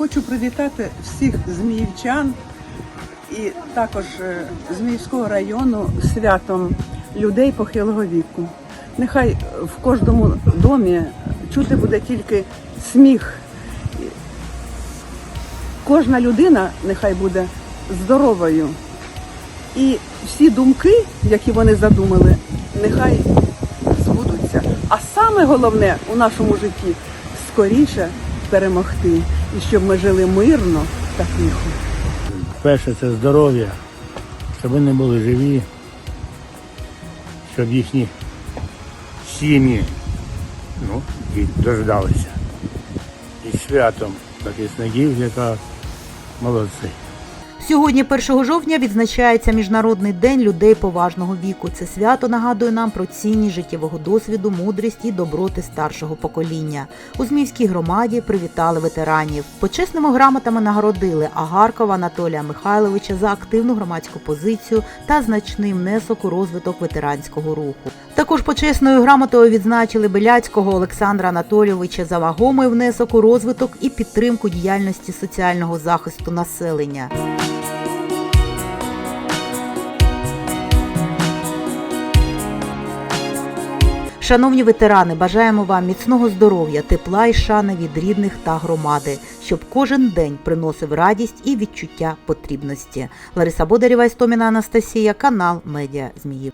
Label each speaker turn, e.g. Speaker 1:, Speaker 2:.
Speaker 1: Хочу привітати всіх зміївчан і також е, Зміївського району святом людей похилого віку. Нехай в кожному домі чути буде тільки сміх. Кожна людина нехай буде здоровою. І всі думки, які вони задумали, нехай збудуться. А саме головне у нашому житті скоріше перемогти, і щоб ми жили мирно та тихо.
Speaker 2: Перше це здоров'я, щоб вони були живі, щоб їхні сім'ї ну, дождалися. І святом захисників, яка молодці.
Speaker 3: Сьогодні, 1 жовтня, відзначається Міжнародний день людей поважного віку. Це свято нагадує нам про цінність життєвого досвіду, мудрість і доброти старшого покоління. У Зміївській громаді привітали ветеранів. Почесними грамотами нагородили Агаркова Анатолія Михайловича за активну громадську позицію та значний внесок у розвиток ветеранського руху. Також почесною грамотою відзначили Беляцького Олександра Анатолійовича за вагомий внесок у розвиток і підтримку діяльності соціального захисту населення. Шановні ветерани, бажаємо вам міцного здоров'я, тепла і шани від рідних та громади, щоб кожен день приносив радість і відчуття потрібності. Лариса Бодарєва, Істоміна Анастасія, канал Медіа Зміїв.